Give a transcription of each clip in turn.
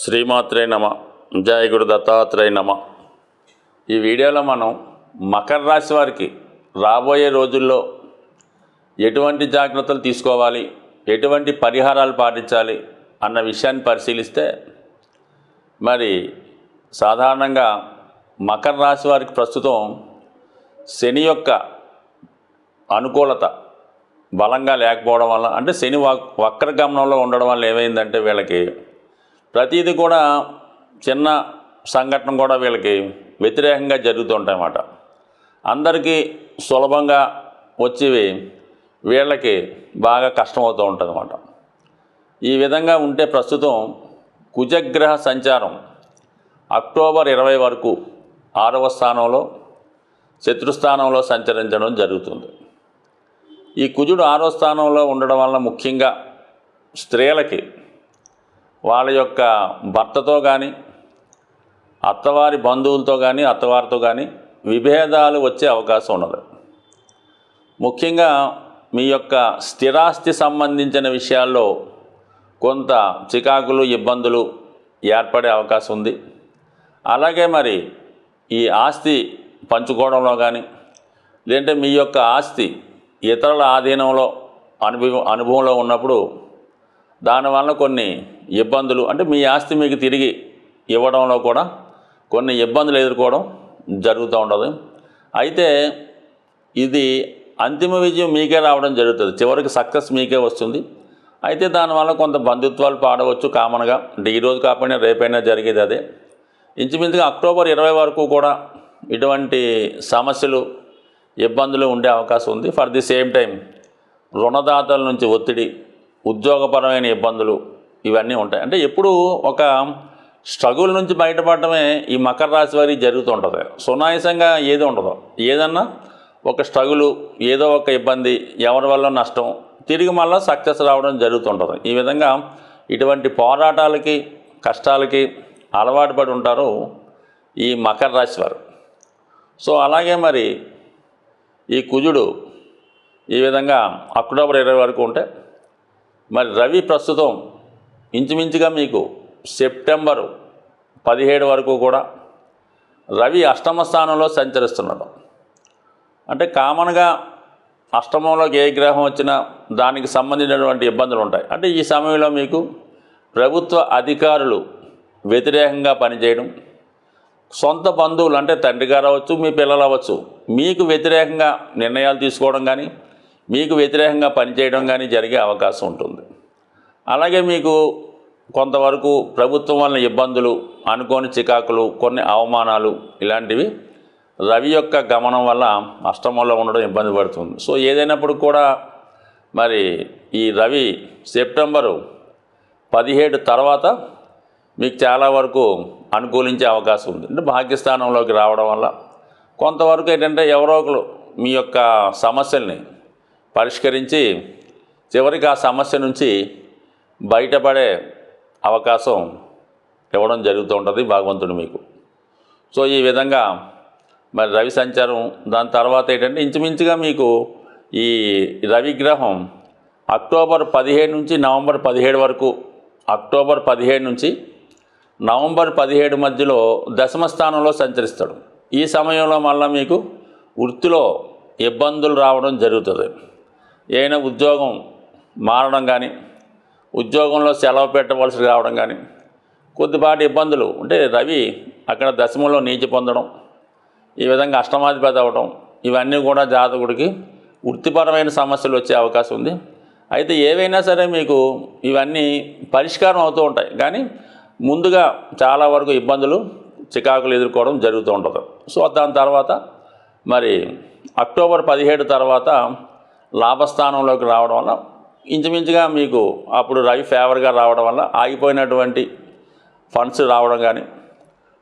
శ్రీమాత్రే నమ. జయ గురు దత్తాత్రేయ నమ. ఈ వీడియోలో మనం మకర రాశి వారికి రాబోయే రోజుల్లో ఎటువంటి జాగ్రత్తలు తీసుకోవాలి ఎటువంటి పరిహారాలు పాటించాలి అన్న విషయాన్ని పరిశీలిస్తే మరి సాధారణంగా మకర రాశి వారికి ప్రస్తుతం శని యొక్క అనుకూలత బలంగా లేకపోవడం వల్ల అంటే శని వక్ వక్రగమనంలో ఉండడం వల్ల ఏమైందంటే వీళ్ళకి ప్రతిదీ కూడా చిన్న సంఘటన కూడా వీళ్ళకి వ్యతిరేకంగా జరుగుతుంటాయన్నమాట. అందరికీ సులభంగా వచ్చేవి వీళ్ళకి బాగా కష్టమవుతూ ఉంటుంది అన్నమాట ఈ విధంగా ఉంటే ప్రస్తుతం కుజగ్రహ సంచారం అక్టోబర్ ఇరవై వరకు ఆరవ స్థానంలో శత్రుస్థానంలో సంచరించడం జరుగుతుంది. ఈ కుజుడు ఆరో స్థానంలో ఉండడం వల్ల ముఖ్యంగా స్త్రీలకి వాళ్ళ యొక్క భర్తతో కానీ అత్తవారి బంధువులతో కానీ అత్తవారితో కానీ విభేదాలు వచ్చే అవకాశం ఉన్నది. ముఖ్యంగా మీ యొక్క స్థిరాస్తి సంబంధించిన విషయాల్లో కొంత చికాకులు ఇబ్బందులు ఏర్పడే అవకాశం ఉంది. అలాగే మరి ఈ ఆస్తి పంచుకోవడంలో కానీ లేదంటే మీ యొక్క ఆస్తి ఇతరుల ఆధీనంలో అనుభవం అనుభవంలో ఉన్నప్పుడు దానివల్ల కొన్ని ఇబ్బందులు అంటే మీ ఆస్తి మీకు తిరిగి ఇవ్వడంలో కూడా కొన్ని ఇబ్బందులు ఎదుర్కోవడం జరుగుతూ ఉండదు. అయితే ఇది అంతిమ విజయం మీకే రావడం జరుగుతుంది. చివరికి సక్సెస్ మీకే వస్తుంది. అయితే దానివల్ల కొంత బంధుత్వాలు పాడవచ్చు కామన్గా. అంటే ఈరోజు కాకపోయినా రేపైనా జరిగేది అదే. ఇంచుమించుగా అక్టోబర్ ఇరవై వరకు కూడా ఇటువంటి సమస్యలు ఇబ్బందులు ఉండే అవకాశం ఉంది. ఫర్ ది సేమ్ టైం రుణదాతల నుంచి ఒత్తిడి ఉద్యోగపరమైన ఇబ్బందులు ఇవన్నీ ఉంటాయి. అంటే ఎప్పుడు ఒక స్ట్రగుల్ నుంచి బయటపడటమే ఈ మకర రాశి వారికి జరుగుతుంటుంది సునాయాసంగా ఏది ఉండదు. ఏదన్నా ఒక స్ట్రగులు ఏదో ఒక ఇబ్బంది ఎవరి వల్ల నష్టం తిరిగి మళ్ళీ సక్సెస్ రావడం జరుగుతుంటుంది ఈ విధంగా ఇటువంటి పోరాటాలకి కష్టాలకి అలవాటు పడి ఉంటారు ఈ మకర రాశి వారు. సో అలాగే మరి ఈ కుజుడు ఈ విధంగా అక్టోబర్ ఇరవై వరకు ఉంటే మరి రవి ప్రస్తుతం ఇంచుమించుగా మీకు సెప్టెంబరు పదిహేడు వరకు కూడా రవి అష్టమ స్థానంలో సంచరిస్తున్నాడు. అంటే కామన్గా అష్టమంలోకి ఏ గ్రహం వచ్చినా దానికి సంబంధించినటువంటి ఇబ్బందులు ఉంటాయి. అంటే ఈ సమయంలో మీకు ప్రభుత్వ అధికారులు వ్యతిరేకంగా పనిచేయడం సొంత బంధువులు అంటే తండ్రి గారు అవ్వచ్చు మీ పిల్లలు అవ్వచ్చు మీకు వ్యతిరేకంగా నిర్ణయాలు తీసుకోవడం కానీ మీకు వ్యతిరేకంగా పనిచేయడం కానీ జరిగే అవకాశం ఉంటుంది. అలాగే మీకు కొంతవరకు ప్రభుత్వం వలన ఇబ్బందులు అనుకోని చికాకులు కొన్ని అవమానాలు ఇలాంటివి రవి యొక్క గమనం వల్ల అష్టమంలో ఉండడం ఇబ్బంది పడుతుంది. సో ఏదైనప్పుడు కూడా మరి ఈ రవి సెప్టెంబరు పదిహేడు తర్వాత మీకు చాలా వరకు అనుకూలించే అవకాశం ఉంది. అంటే భాగ్యస్థానంలోకి రావడం వల్ల కొంతవరకు ఏంటంటే ఎవరో ఒకరు మీ యొక్క సమస్యల్ని పరిష్కరించి చివరికి ఆ సమస్య నుంచి బయటపడే అవకాశం ఇవ్వడం జరుగుతూ ఉంటుంది భగవంతుడు మీకు. సో ఈ విధంగా మరి రవి సంచారం దాని తర్వాత ఏంటంటే ఇంచుమించుగా మీకు ఈ రవి గ్రహం అక్టోబర్ పదిహేడు నుంచి నవంబర్ పదిహేడు వరకు అక్టోబర్ పదిహేడు నుంచి నవంబర్ పదిహేడు మధ్యలో దశమ స్థానంలో సంచరిస్తాడు. ఈ సమయంలో మళ్ళీ మీకు వృత్తిలో ఇబ్బందులు రావడం జరుగుతుంది. ఏదైనా ఉద్యోగం మారడం కానీ ఉద్యోగంలో సెలవు పెట్టవలసి రావడం కానీ కొద్దిపాటి ఇబ్బందులు. అంటే రవి అక్కడ దశమంలో నీచి పొందడం ఈ విధంగా అష్టమాధిపతి అవడం ఇవన్నీ కూడా జాతకుడికి వృత్తిపరమైన సమస్యలు వచ్చే అవకాశం ఉంది. అయితే ఏవైనా సరే మీకు ఇవన్నీ పరిష్కారం అవుతూ ఉంటాయి. కానీ ముందుగా చాలా వరకు ఇబ్బందులు చికాకులు ఎదుర్కోవడం జరుగుతూ ఉంటుంది. సో దాని తర్వాత మరి అక్టోబర్ పదిహేడు తర్వాత లాభస్థానంలోకి రావడం వల్ల ఇంచుమించుగా మీకు అప్పుడు రవి ఫేవర్గా రావడం వల్ల ఆగిపోయినటువంటి ఫండ్స్ రావడం కానీ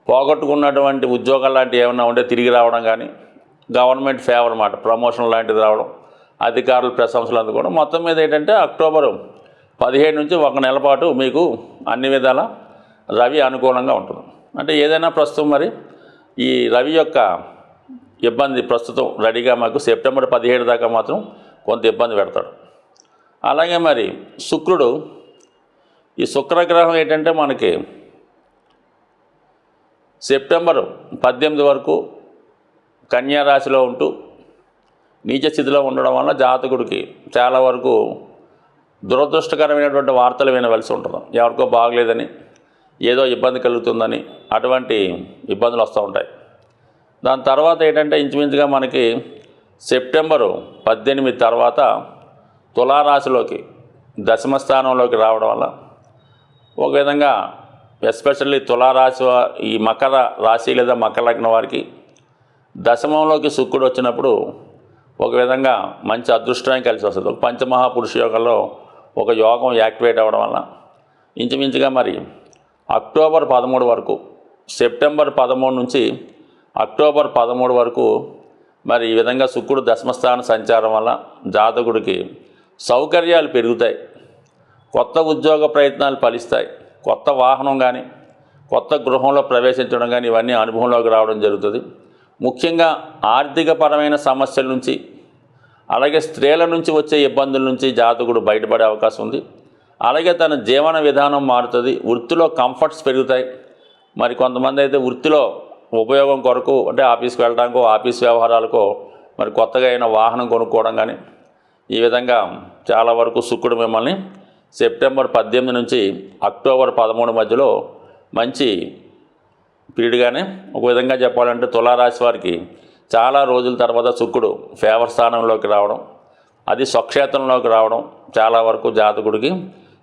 పోగొట్టుకున్నటువంటి ఉద్యోగాలు లాంటివి ఏమైనా ఉంటే తిరిగి రావడం కానీ గవర్నమెంట్ ఫేవర్ అన్నమాట ప్రమోషన్ లాంటిది రావడం అధికారుల ప్రశంసలు అందుకోవడం. మొత్తం మీద ఏంటంటే అక్టోబరు పదిహేడు నుంచి ఒక నెల పాటు మీకు అన్ని విధాల రవి అనుకూలంగా ఉంటుంది. అంటే ఏదైనా ప్రస్తుతం మరి ఈ రవి యొక్క ఇబ్బంది ప్రస్తుతం రెడీగా మాకు సెప్టెంబర్ పదిహేడు దాకా మాత్రం కొంత ఇబ్బంది పెడతాడు. అలాగే మరి శుక్రుడు ఈ శుక్రగ్రహం ఏంటంటే మనకి సెప్టెంబర్ పద్దెనిమిది వరకు కన్యా రాశిలో ఉంటూ నీచ స్థితిలో ఉండడం వల్ల జాతకుడికి చాలా వరకు దురదృష్టకరమైనటువంటి వార్తలు వినవలసి ఉంటుంది. ఎవరికో బాగలేదని ఏదో ఇబ్బంది కలుగుతుందని అటువంటి ఇబ్బందులు వస్తూ ఉంటాయి. దాని తర్వాత ఏంటంటే ఇంచుమించుగా మనకి సెప్టెంబరు పద్దెనిమిది తర్వాత తులారాశిలోకి దశమ స్థానంలోకి రావడం వల్ల ఒక విధంగా ఎస్పెషల్లీ తులారాశి ఈ మకర రాశి లేదా మకర లగ్నం వారికి దశమంలోకి శుక్రుడు వచ్చినప్పుడు ఒక విధంగా మంచి అదృష్టాన్ని కలిసి వస్తుంది. ఒక పంచమహాపురుష యోగంలో ఒక యోగం యాక్టివేట్ అవ్వడం వల్ల ఇంచుమించుగా మరి అక్టోబర్ పదమూడు వరకు సెప్టెంబర్ పదమూడు నుంచి అక్టోబర్ పదమూడు వరకు మరి ఈ విధంగా శుక్రుడు దశమస్థాన సంచారం వల్ల జాతకుడికి సౌకర్యాలు పెరుగుతాయి. కొత్త ఉద్యోగ ప్రయత్నాలు ఫలిస్తాయి. కొత్త వాహనం కానీ కొత్త గృహంలో ప్రవేశించడం కానీ ఇవన్నీ అనుభవంలోకి రావడం జరుగుతుంది. ముఖ్యంగా ఆర్థికపరమైన సమస్యల నుంచి అలాగే స్త్రీల నుంచి వచ్చే ఇబ్బందుల నుంచి జాతకుడు బయటపడే అవకాశం ఉంది. అలాగే తన జీవన విధానం మారుతుంది. వృత్తిలో కంఫర్ట్స్ పెరుగుతాయి. మరి కొంతమంది అయితే వృత్తిలో ఉపయోగం కొరకు అంటే ఆఫీస్కి వెళ్ళడానికో ఆఫీస్ వ్యవహారాలకో మరి కొత్తగా అయిన వాహనం కొనుక్కోవడం కానీ ఈ విధంగా చాలా వరకు శుక్రుడు మిమ్మల్ని సెప్టెంబర్ పద్దెనిమిది నుంచి అక్టోబర్ పదమూడు మధ్యలో మంచి పీరియడ్గానే ఒక విధంగా చెప్పాలంటే తులారాశి వారికి చాలా రోజుల తర్వాత శుక్రుడు ఫేవర్ స్థానంలోకి రావడం అది స్వక్షేత్రంలోకి రావడం చాలా వరకు జాతకుడికి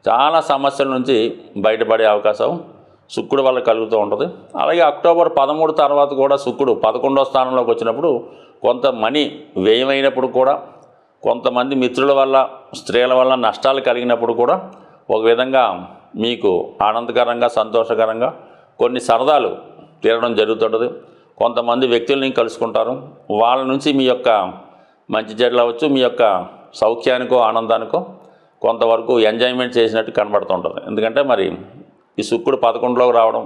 చాలా సమస్యల నుంచి బయటపడే అవకాశం శుక్రుడు వల్ల కలుగుతూ ఉంటుంది. అలాగే అక్టోబర్ పదమూడు తర్వాత కూడా శుక్రుడు పదకొండో స్థానంలోకి వచ్చినప్పుడు కొంత మనీ వ్యయమైనప్పుడు కూడా కొంతమంది మిత్రుల వల్ల స్త్రీల వల్ల నష్టాలు కలిగినప్పుడు కూడా ఒక విధంగా మీకు ఆనందకరంగా సంతోషకరంగా కొన్ని సరదాలు తీరడం జరుగుతుంటుంది. కొంతమంది వ్యక్తుల్ని కలుసుకుంటారు. వాళ్ళ నుంచి మీ యొక్క మంచి చెడ్లు అవ్వచ్చు మీ యొక్క సౌఖ్యానికో ఆనందానికో కొంతవరకు ఎంజాయ్మెంట్ చేసినట్టు కనబడుతుంటుంది. ఎందుకంటే మరి ఈ శుక్రుడు పదకొండులోకి రావడం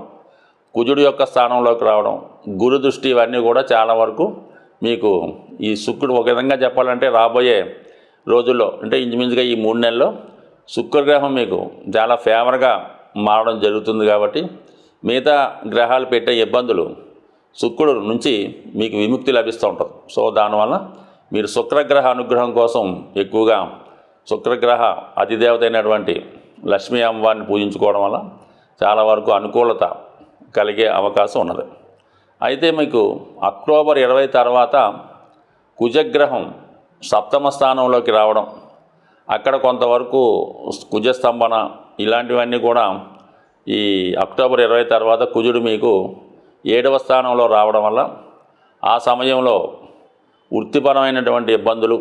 కుజుడు యొక్క స్థానంలోకి రావడం గురు దృష్టి ఇవన్నీ కూడా చాలా వరకు మీకు ఈ శుక్రుడు ఒక విధంగా చెప్పాలంటే రాబోయే రోజుల్లో అంటే ఇంచుమించుగా ఈ మూడు నెలల్లో శుక్రగ్రహం మీకు చాలా ఫేవర్గా మారడం జరుగుతుంది కాబట్టి మిగతా గ్రహాలు పెట్టే ఇబ్బందులు శుక్రుడు నుంచి మీకు విముక్తి లభిస్తూ ఉంటుంది. సో దానివల్ల మీరు శుక్రగ్రహ అనుగ్రహం కోసం ఎక్కువగా శుక్రగ్రహ అధిదేవత అయినటువంటి లక్ష్మీ అమ్మవారిని పూజించుకోవడం వల్ల చాలా వరకు అనుకూలత కలిగే అవకాశం ఉన్నది. అయితే మీకు అక్టోబర్ ఇరవై తర్వాత కుజగ్రహం సప్తమ స్థానంలోకి రావడం అక్కడ కొంతవరకు కుజస్తంభన ఇలాంటివన్నీ కూడా ఈ అక్టోబర్ ఇరవై తర్వాత కుజుడు మీకు ఏడవ స్థానంలో రావడం వల్ల ఆ సమయంలో వృత్తిపరమైనటువంటి ఇబ్బందులు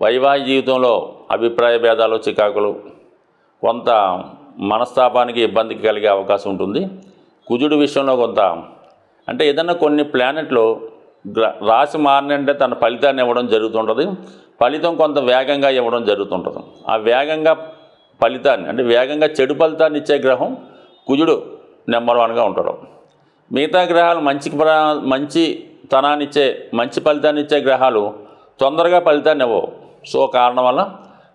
వైవాహిక జీవితంలో అభిప్రాయ భేదాలు చికాకులు కొంత మనస్తాపానికి ఇబ్బందికి కలిగే అవకాశం ఉంటుంది. కుజుడు విషయంలో కొంత అంటే ఏదన్నా కొన్ని ప్లానెట్లు రాశి మారినంటే తన ఫలితాన్ని ఇవ్వడం జరుగుతుంటుంది. ఫలితం కొంత వేగంగా ఇవ్వడం జరుగుతుంటుంది. ఆ వేగంగా ఫలితాన్ని అంటే వేగంగా చెడు ఫలితాన్ని ఇచ్చే గ్రహం కుజుడు నెంబర్ వన్గా ఉంటాడు. మిగతా గ్రహాలు మంచి మంచి తనాన్ని ఇచ్చే మంచి ఫలితాన్ని ఇచ్చే గ్రహాలు తొందరగా ఫలితాన్ని ఇవ్వవు. సో కారణం వల్ల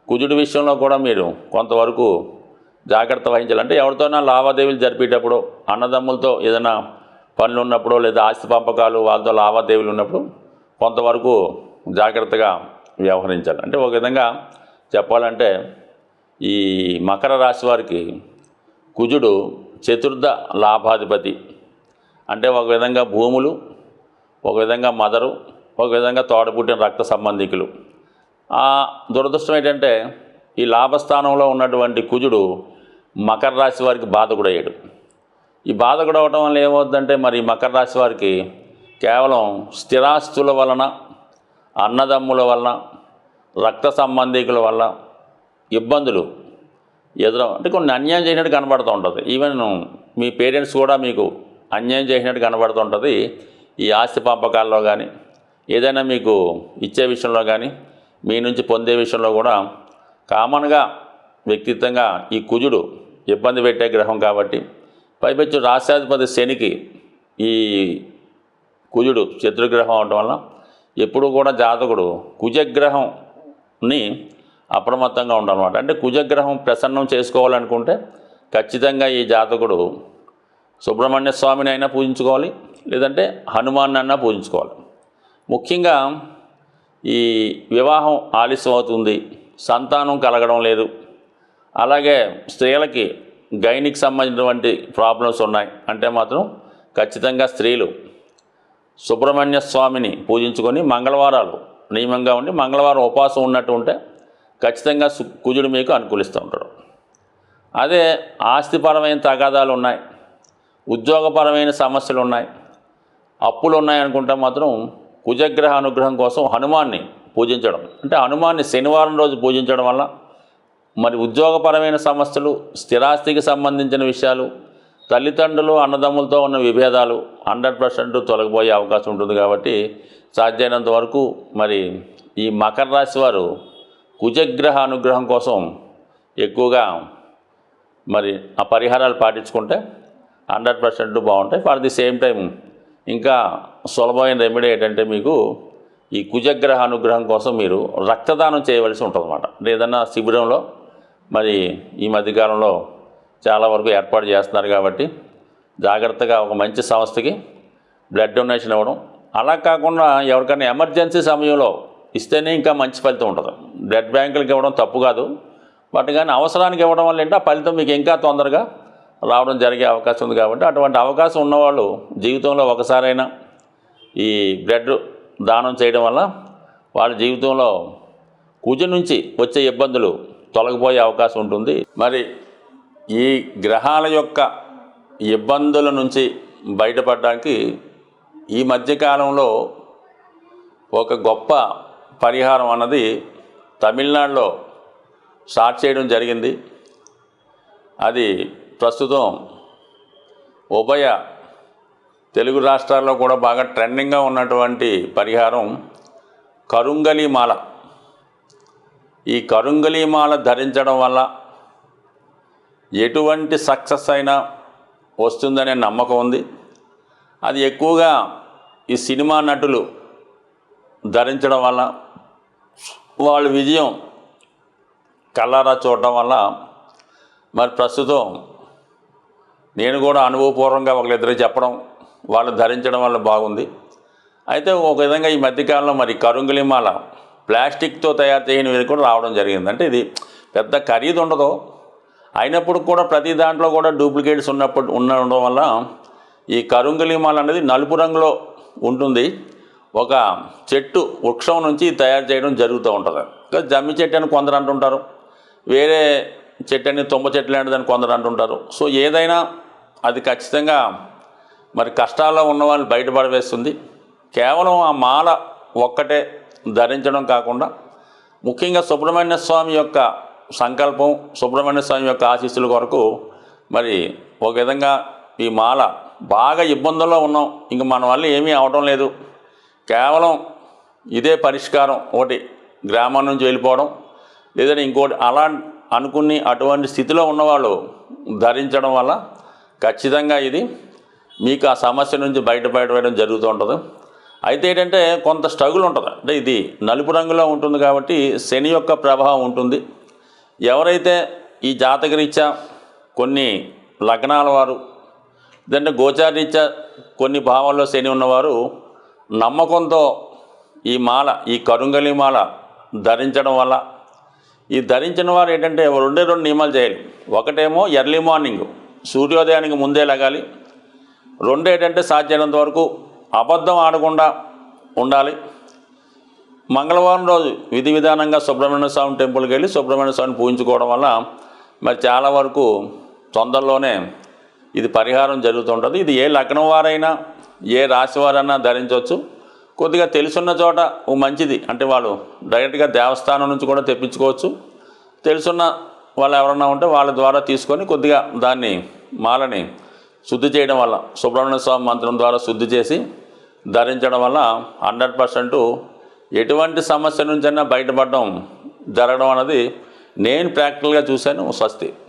కుజుడి విషయంలో కూడా మీరు కొంతవరకు జాగ్రత్త వహించాలి అంటే ఎవరితోనా లావాదేవీలు జరిపేటప్పుడు అన్నదమ్ములతో ఏదైనా పనులు ఉన్నప్పుడు లేదా ఆస్తి పంపకాలు వాళ్ళతో లావాదేవీలు ఉన్నప్పుడు కొంతవరకు జాగ్రత్తగా వ్యవహరించాలి. అంటే ఒక విధంగా చెప్పాలంటే ఈ మకర రాశి వారికి కుజుడు చతుర్థ లాభాధిపతి. అంటే ఒక విధంగా భూములు ఒక విధంగా మదరు ఒక విధంగా తోడపుట్టిన రక్త సంబంధికులు. ఆ దురదృష్టం ఏంటంటే ఈ లాభస్థానంలో ఉన్నటువంటి కుజుడు మకర రాశి వారికి బాధకుడయ్యాడు. ఈ బాధకుడు అవటం వల్ల ఏమవుతుందంటే మరి మకర రాశి వారికి కేవలం స్థిరాస్తుల వలన అన్నదమ్ముల వలన రక్త సంబంధికుల వల్ల ఇబ్బందులు ఎదురు అంటే కొన్ని అన్యాయం చేసినట్టు కనబడుతూ ఉంటుంది. ఈవెన్ మీ పేరెంట్స్ కూడా మీకు అన్యాయం చేసినట్టు కనబడుతూ ఉంటుంది. ఈ ఆస్తి పంపకాల్లో కానీ ఏదైనా మీకు ఇచ్చే విషయంలో కానీ మీ నుంచి పొందే విషయంలో కూడా కామన్గా వ్యక్తిత్వంగా ఈ కుజుడు ఇబ్బంది పెట్టే గ్రహం కాబట్టి పైపెచ్చు రాష్ట్రాధిపతి శనికి ఈ కుజుడు శత్రుగ్రహం అవడం వల్ల ఎప్పుడు కూడా జాతకుడు కుజగ్రహంని అప్రమత్తంగా ఉండాలన్నమాట. అంటే కుజగ్రహం ప్రసన్నం చేసుకోవాలనుకుంటే ఖచ్చితంగా ఈ జాతకుడు సుబ్రహ్మణ్య స్వామిని అయినా పూజించుకోవాలి లేదంటే హనుమాన్ అన్నా పూజించుకోవాలి. ముఖ్యంగా ఈ వివాహం ఆలస్యం అవుతుంది సంతానం కలగడం లేదు అలాగే స్త్రీలకి గైనికి సంబంధించినటువంటి ప్రాబ్లమ్స్ ఉన్నాయి. అంటే మాత్రం ఖచ్చితంగా స్త్రీలు సుబ్రహ్మణ్య స్వామిని పూజించుకొని మంగళవారాలు నియమంగా ఉండి మంగళవారం ఉపవాసం ఉన్నట్టు ఉంటే ఖచ్చితంగా కుజుడు మీకు అనుకూలిస్తూ ఉంటాడు. అదే ఆస్తిపరమైన తగాదాలు ఉన్నాయి. ఉద్యోగపరమైన సమస్యలు ఉన్నాయి. అప్పులు ఉన్నాయి అనుకుంటే మాత్రం కుజగ్రహ అనుగ్రహం కోసం హనుమాన్ని పూజించడం. అంటే హనుమాన్ని శనివారం రోజు పూజించడం వల్ల మరి ఉద్యోగపరమైన సమస్యలు స్థిరాస్తికి సంబంధించిన విషయాలు తల్లిదండ్రులు అన్నదమ్ములతో ఉన్న విభేదాలు హండ్రెడ్ పర్సెంట్ తొలగిపోయే అవకాశం ఉంటుంది కాబట్టి సాధ్యమైనంత వరకు మరి ఈ మకర రాశి వారు కుజగ్రహ అనుగ్రహం కోసం ఎక్కువగా మరి ఆ పరిహారాలు పాటించుకుంటే హండ్రెడ్ పర్సెంట్ బాగుంటాయి. ఫర్ ది సేమ్ టైం ఇంకా సులభమైన రెమెడీ ఏంటంటే మీకు ఈ కుజగ్రహ అనుగ్రహం కోసం మీరు రక్తదానం చేయవలసి ఉంటుందన్నమాట. అంటే ఏదన్నా శిబిరంలో మరి ఈ మధ్యకాలంలో చాలా వరకు ఏర్పాటు చేస్తున్నారు కాబట్టి జాగ్రత్తగా ఒక మంచి సంస్థకి బ్లడ్ డొనేషన్ ఇవ్వడం. అలా కాకుండా ఎవరికైనా ఎమర్జెన్సీ సమయంలో ఇస్తేనే ఇంకా మంచి ఫలితం ఉంటుంది. బ్లడ్ బ్యాంకులకు ఇవ్వడం తప్పు కాదు. బట్ కానీ అవసరానికి ఇవ్వడం వల్ల ఏంటంటే ఆ ఫలితం మీకు ఇంకా తొందరగా రావడం జరిగే అవకాశం ఉంది కాబట్టి అటువంటి అవకాశం ఉన్నవాళ్ళు జీవితంలో ఒకసారైనా ఈ బ్లడ్ దానం చేయడం వల్ల వాళ్ళ జీవితంలో కుజ నుంచి వచ్చే ఇబ్బందులు తొలగిపోయే అవకాశం ఉంటుంది. మరి ఈ గ్రహాల యొక్క ఇబ్బందుల నుంచి బయటపడడానికి ఈ మధ్యకాలంలో ఒక గొప్ప పరిహారం అన్నది తమిళనాడులో స్టార్ట్ చేయడం జరిగింది. అది ప్రస్తుతం ఉభయ తెలుగు రాష్ట్రాల్లో కూడా బాగా ట్రెండింగ్గా ఉన్నటువంటి పరిహారం కరుంగలి మాల ఈ కరుంగలీమాల ధరించడం వల్ల ఎటువంటి సక్సెస్ అయినా వస్తుందనే నమ్మకం ఉంది. అది ఎక్కువగా ఈ సినిమా నటులు ధరించడం వల్ల వాళ్ళ విజయం కళ్ళారా చూడటం వల్ల మరి ప్రస్తుతం నేను కూడా అనుభవపూర్వకంగా ఒకరిద్దరికి చెప్పడం వాళ్ళు ధరించడం వల్ల బాగుంది. అయితే ఒక విధంగా ఈ మధ్యకాలంలో మరి కరుంగులిమాల ప్లాస్టిక్తో తయారు చేయనివి కూడా రావడం జరిగింది. అంటే ఇది పెద్ద ఖరీదు ఉండదు. అయినప్పుడు కూడా ప్రతి దాంట్లో కూడా డూప్లికేట్స్ ఉన్నప్పుడు ఉండడం వల్ల ఈ కరుంగలిమాల అనేది నలుపు రంగులో ఉంటుంది. ఒక చెట్టు వృక్షం నుంచి తయారు చేయడం జరుగుతూ ఉంటుంది. ఇంకా జమ్మి చెట్టు అని కొందరు అంటుంటారు. వేరే చెట్టు అని తుమ్మ చెట్టు లాంటిదని కొందరు అంటుంటారు. సో ఏదైనా అది ఖచ్చితంగా మరి కష్టాల్లో ఉన్న వాళ్ళు బయటపడవేస్తుంది. కేవలం ఆ మాల ఒక్కటే ధరించడం కాకుండా ముఖ్యంగా సుబ్రహ్మణ్య స్వామి యొక్క సంకల్పం సుబ్రహ్మణ్య స్వామి యొక్క ఆశీస్సుల కొరకు మరి ఒక విధంగా ఈ మాల బాగా ఇబ్బందుల్లో ఉన్నాం. ఇంక మన వల్ల ఏమీ అవడం లేదు. కేవలం ఇదే పరిష్కారం ఒకటి గ్రామం నుంచి వెళ్ళిపోవడం లేదంటే ఇంకోటి అలా అనుకుని అటువంటి స్థితిలో ఉన్నవాళ్ళు ధరించడం వల్ల ఖచ్చితంగా ఇది మీకు ఆ సమస్య నుంచి బయటపడడం జరుగుతూ ఉంటుంది. అయితే ఏంటంటే కొంత స్ట్రగుల్ ఉంటుంది. అంటే ఇది నలుపు రంగులో ఉంటుంది కాబట్టి శని యొక్క ప్రభావం ఉంటుంది. ఎవరైతే ఈ జాతకరీత్యా కొన్ని లగ్నాల వారు లేదంటే గోచారీత్యా కొన్ని భావాల్లో శని ఉన్నవారు నమ్మకంతో ఈ మాల ఈ కరుంగలి మాల ధరించడం వల్ల ఈ ధరించిన వారు ఏంటంటే రెండే రెండు నియమాలు చేయాలి. ఒకటేమో ఎర్లీ మార్నింగ్ సూర్యోదయానికి ముందే లగాలి. రెండు ఏంటంటే సాధ్యమైనంత వరకు అబద్ధం ఆడకుండా ఉండాలి. మంగళవారం రోజు విధి విధానంగా సుబ్రహ్మణ్య స్వామి టెంపుల్కి వెళ్ళి సుబ్రహ్మణ్య స్వామిని పూజించుకోవడం వల్ల మరి చాలా వరకు తొందరలోనే ఇది పరిహారం జరుగుతుంటుంది. ఇది ఏ లగ్నం వారైనా ఏ రాశి వారైనా ధరించవచ్చు కొద్దిగా తెలుసున్న చోట మంచిది అంటే వాళ్ళు డైరెక్ట్గా దేవస్థానం నుంచి కూడా తెప్పించుకోవచ్చు. తెలుసున్న వాళ్ళు ఎవరన్నా ఉంటే వాళ్ళ ద్వారా తీసుకొని కొద్దిగా దాన్ని మాలని శుద్ధి చేయడం వల్ల సుబ్రహ్మణ్య స్వామి మంత్రం ద్వారా శుద్ధి చేసి ధరించడం వల్ల హండ్రెడ్ పర్సెంట్ ఎటువంటి సమస్య నుంచైనా బయటపడడం జరగడం అన్నది నేను ప్రాక్టికల్గా చూశాను స్వస్తి.